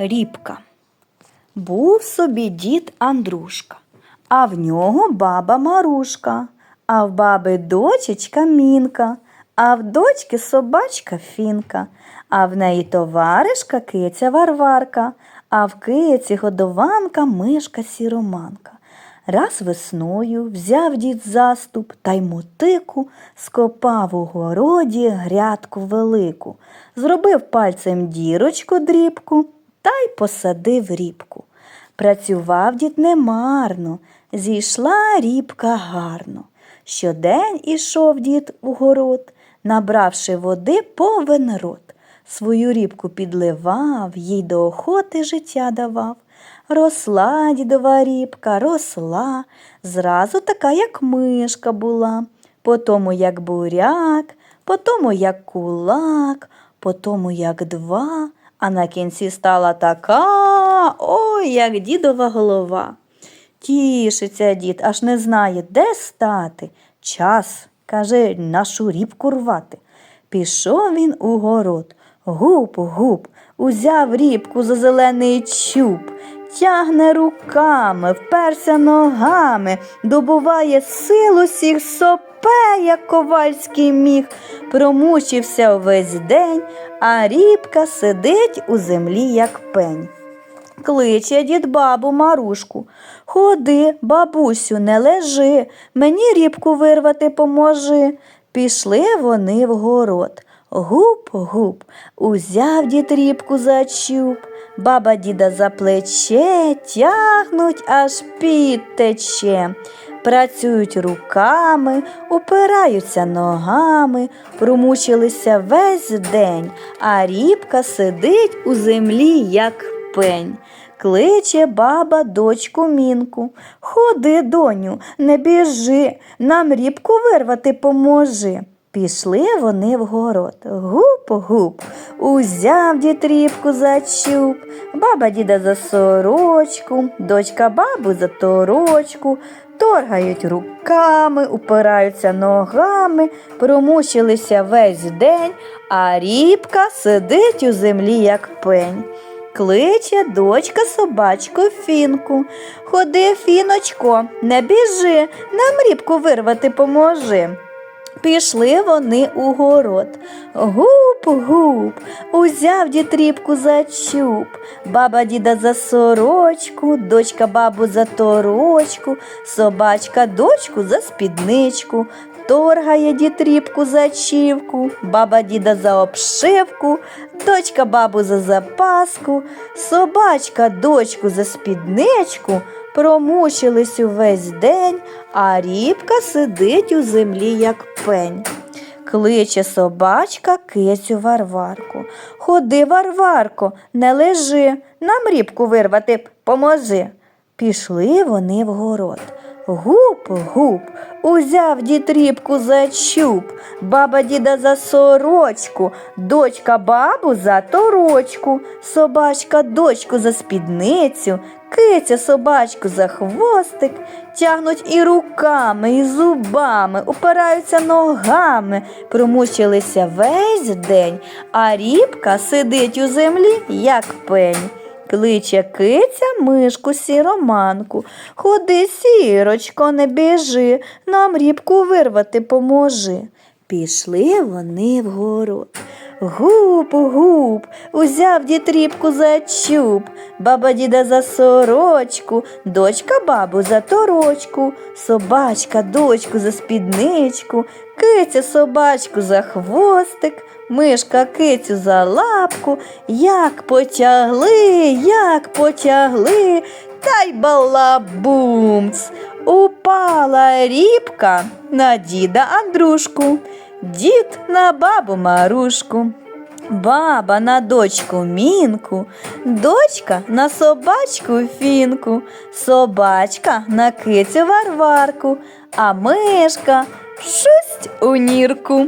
Рібка. Був собі дід Андрушка, а в нього баба Марушка, а в баби дочечка Мінка, а в дочки собачка Фінка, а в неї товаришка киця Варварка, а в киці годованка мишка сіроманка. Раз весною взяв дід заступ та й мотику, скопав у городі грядку велику, зробив пальцем дірочку дрібку та й посадив рібку. Працював дід немарно, зійшла рібка гарно. Щодень ішов дід у город, набравши води повен рот. Свою рібку підливав, їй до охоти життя давав. Росла дідова рібка, росла, зразу така, як мишка була, потому як буряк, потому як кулак, потому як два, а на кінці стала така, ой, як дідова голова. Тішиться дід, аж не знає, де стати. Час, каже, нашу рібку рвати. Пішов він у город, гуп, гуп, узяв рібку за зелений чуб, тягне руками, вперся ногами, добуває сил усіх сопе, як ковальський міг, промучився увесь день, а рібка сидить у землі, як пень. Кличе дід бабу Марушку. Ходи, бабусю, не лежи, мені рібку вирвати поможи. Пішли вони в город. Гуп-гуп, узяв дід рібку за чуб, баба діда за плече, тягнуть, аж під тече. Працюють руками, упираються ногами, промучилися весь день, а рібка сидить у землі, як пень. Кличе баба дочку мінку. Ходи, доню, не біжи, нам рібку вирвати поможи. Пішли вони в город. Гуп-гуп, узяв дід рібку за чуб, баба діда за сорочку, дочка бабу за торочку, торгають руками, упираються ногами, промучилися весь день, а рібка сидить у землі, як пень. Кличе дочка собачку Фінку. Ходи, Фіночко, не біжи, нам рібку вирвати поможи. Пішли вони у город. Гуп-гуп, узяв дід рібку за чуб, баба діда за сорочку, дочка бабу за торочку, собачка дочку за спідничку, торгає дід рібку за чівку, баба діда за обшивку, дочка бабу за запаску, собачка дочку за спідничку, промучились увесь день, а рібка сидить у землі, як пень. Кличе собачка кицю Варварку. Ходи, Варварко, не лежи, нам рібку вирвати поможи. Пішли вони в город. Гуп-гуп, узяв дід рібку за чуб, баба діда за сорочку, дочка бабу за торочку, собачка дочку за спідницю, киця собачку за хвостик, тягнуть і руками, і зубами, упираються ногами, промучилися весь день, а рібка сидить у землі, як пень. Кличе киця мишку сіроманку. Ходи, сірочко, не біжи, нам рібку вирвати поможи. Пішли вони в город. Гуп-гуп, узяв дід рібку за чуб, баба діда за сорочку, дочка бабу за торочку, собачка дочку за спідничку, киця собачку за хвостик, мишка кицю за лапку, як потягли, як потягли, та й балабумц. Упала рібка на діда Андрушку, дід на бабу Марушку. Баба на дочку мінку, дочка на собачку фінку, собачка на кицю варварку, а мишка шусть у нірку.